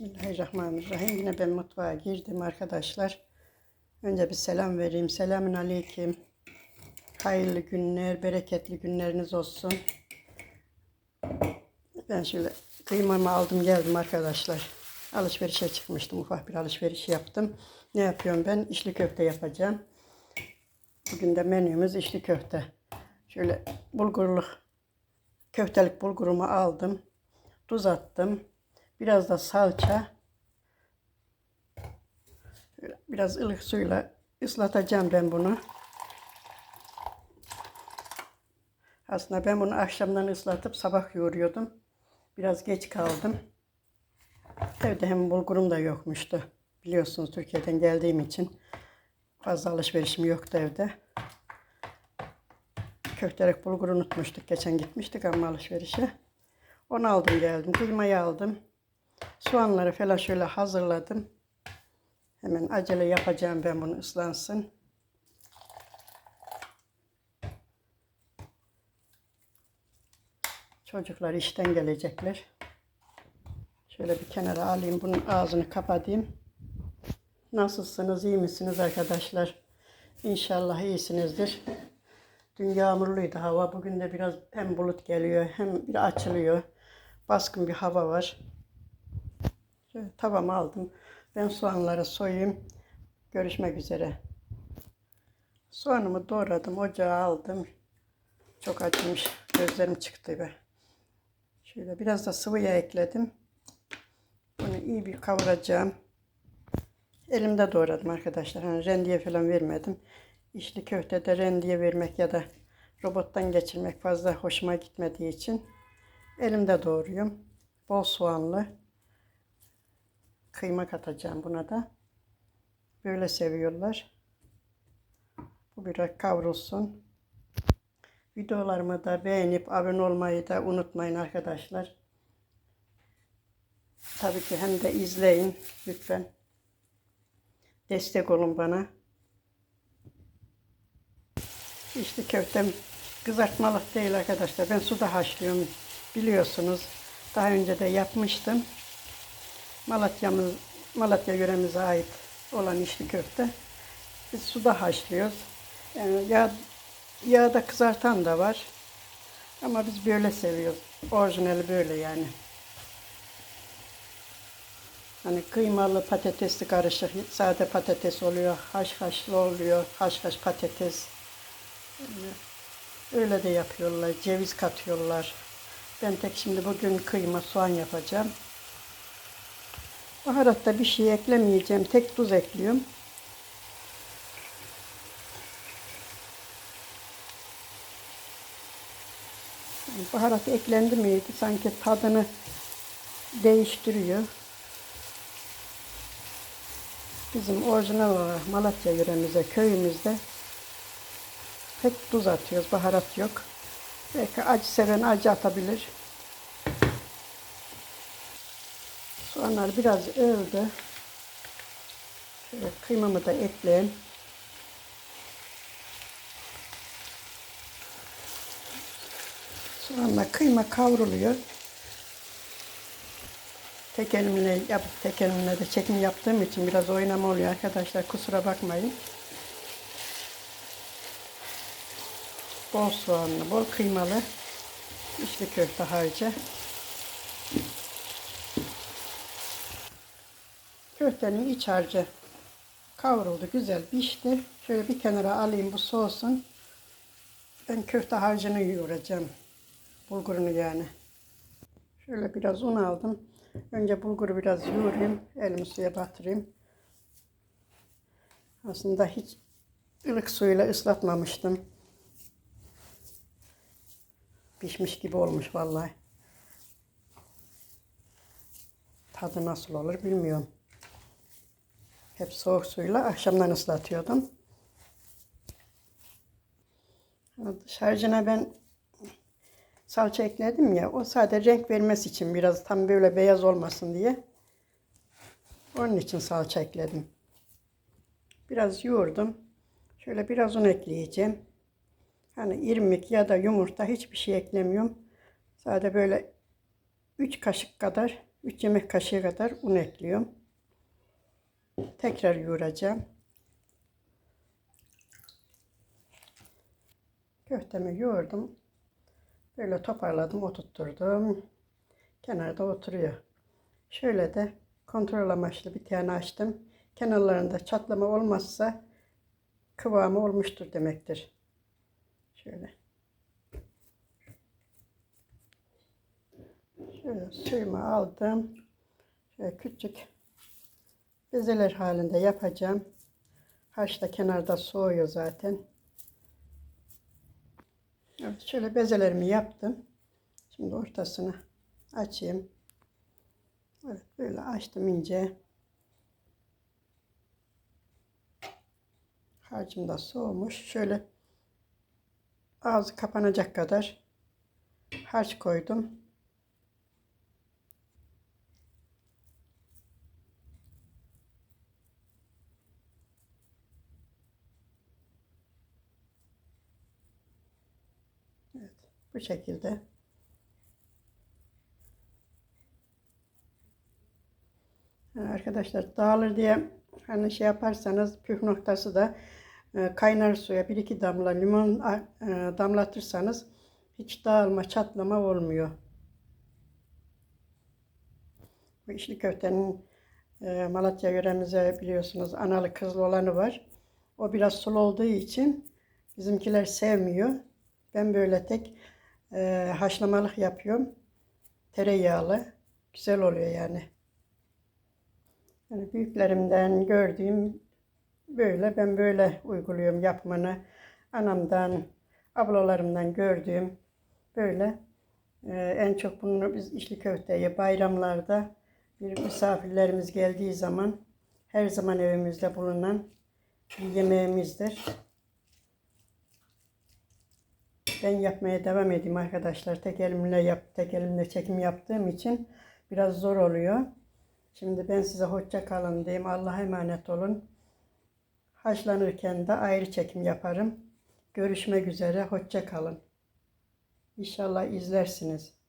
Bismillahirrahmanirrahim. Yine ben mutfağa girdim arkadaşlar. Önce bir selam vereyim. Selamün aleyküm. Hayırlı günler, bereketli günleriniz olsun. Ben şöyle kıymamı aldım geldim arkadaşlar. Alışverişe çıkmıştım. Ufak bir alışveriş yaptım. Ne yapıyorum ben? İçli köfte yapacağım. Bugün de menümüz içli köfte. Şöyle bulgurluk köftelik bulgurumu aldım. Tuz attım. Biraz da salça. Biraz ılık suyla ıslatacağım ben bunu. Aslında ben bunu akşamdan ıslatıp sabah yoğuruyordum. Biraz geç kaldım. Evde hem bulgurum da yokmuştu. Biliyorsunuz Türkiye'den geldiğim için fazla alışverişim yoktu evde. Köftelik bulgur unutmuştuk. Geçen gitmiştik ama alışverişe. Onu aldım geldim. Kıymayı aldım. Soğanları falan şöyle hazırladım. Hemen acele yapacağım ben bunu ıslansın. Çocuklar işten gelecekler. Şöyle bir kenara alayım. Bunun ağzını kapatayım. Nasılsınız? iyi misiniz arkadaşlar? İnşallah iyisinizdir. Dün yağmurluydu hava. Bugün de biraz hem bulut geliyor hem bir açılıyor. Baskın bir hava var. Tavamı aldım. Ben soğanları soyayım. Görüşmek üzere. Soğanımı doğradım. Ocağa aldım. Çok acımış. Gözlerim çıktı be. Şöyle biraz da sıvı yağ ekledim. Bunu iyi bir kavuracağım. Elimde doğradım arkadaşlar. Hani rendiye falan vermedim. İçli köftede rendiye vermek ya da robottan geçirmek fazla hoşuma gitmediği için elimde doğruyorum. Bol soğanlı kıyma katacağım buna da. Böyle seviyorlar. Bu biraz kavrulsun. Videolarımı da beğenip abone olmayı da unutmayın arkadaşlar. Tabii ki hem de izleyin lütfen. Destek olun bana. İşte köftem kızartmalık değil arkadaşlar. Ben suda haşlıyorum. Biliyorsunuz. Daha önce de yapmıştım. Malatya'mız, Malatya yöremize ait olan içli köfte. Biz suda haşlıyoruz. Yani yağ, yağda kızartan da var. Ama biz böyle seviyoruz. Orijinali böyle yani. Hani kıymalı patatesli karışık, sade patates oluyor, haş haşlı oluyor, haş haş patates. Öyle de yapıyorlar, ceviz katıyorlar. Ben tek şimdi bugün kıyma, soğan yapacağım. Baharatta bir şey eklemeyeceğim, tek tuz ekliyorum. Baharat eklendi miydi sanki tadını değiştiriyor. Bizim orijinal olarak Malatya yöremize, köyümüzde pek tuz atıyoruz, baharat yok. Belki acı seven acı atabilir. Soğanlar biraz öldü. Şöyle kıymamı da ekleyeyim. Soğanla kıyma kavruluyor. Tek elimle yap, tek elimle de çekim yaptığım için biraz oynama oluyor arkadaşlar. Kusura bakmayın. Bol soğanlı, bol kıymalı içli köfte harcı. Köftenin iç harcı kavruldu, güzel pişti. Şöyle bir kenara alayım bu soğusun. Ben köfte harcını yoğuracağım. Bulgurunu yani. Şöyle biraz un aldım. Önce bulguru biraz yoğurayım. Elimi suya batırayım. Aslında hiç ılık suyla ıslatmamıştım. Pişmiş gibi olmuş vallahi. Tadı nasıl olur bilmiyorum. Hep soğuk suyla akşamdan ıslatıyordum. Şarjına ben salça ekledim ya. O sadece renk vermesi için biraz tam böyle beyaz olmasın diye. Onun için salça ekledim. Biraz yoğurdum. Şöyle biraz un ekleyeceğim. Hani irmik ya da yumurta hiçbir şey eklemiyorum. Sadece böyle 3 kaşık kadar 3 yemek kaşığı kadar un ekliyorum. Tekrar yoğuracağım. Köftemi yoğurdum. Böyle toparladım, oturtturdum. Kenarda oturuyor. Şöyle de kontrol amaçlı bir tane açtım. Kenarlarında çatlama olmazsa kıvamı olmuştur demektir. Şöyle. Şöyle suyumu aldım. Şöyle küçük bezeler halinde yapacağım. Haş da kenarda soğuyor zaten. Evet, şöyle bezelerimi yaptım. Şimdi ortasını açayım. Evet, böyle açtım ince. Harcım da soğumuş. Şöyle ağzı kapanacak kadar harç koydum. Evet, bu şekilde. Yani arkadaşlar dağılır diye hani şey yaparsanız püf noktası da e, kaynar suya bir iki damla limon e, damlatırsanız hiç dağılma, çatlama olmuyor. Bu içli köftenin e, Malatya yöremize biliyorsunuz analı kızlı olanı var. O biraz sulu olduğu için bizimkiler sevmiyor. Ben böyle tek e, haşlamalık yapıyorum. Tereyağlı. Güzel oluyor yani. Yani büyüklerimden gördüğüm böyle ben böyle uyguluyorum yapımını. Anamdan, ablalarımdan gördüğüm böyle. Ee, en çok bunu biz içli köfteyi bayramlarda bir misafirlerimiz geldiği zaman her zaman evimizde bulunan bir yemeğimizdir. Ben yapmaya devam edeyim arkadaşlar. Tek elimle yap, tek elimle çekim yaptığım için biraz zor oluyor. Şimdi ben size hoşça kalın diyeyim. Allah'a emanet olun. Haşlanırken de ayrı çekim yaparım. Görüşmek üzere. Hoşça kalın. İnşallah izlersiniz.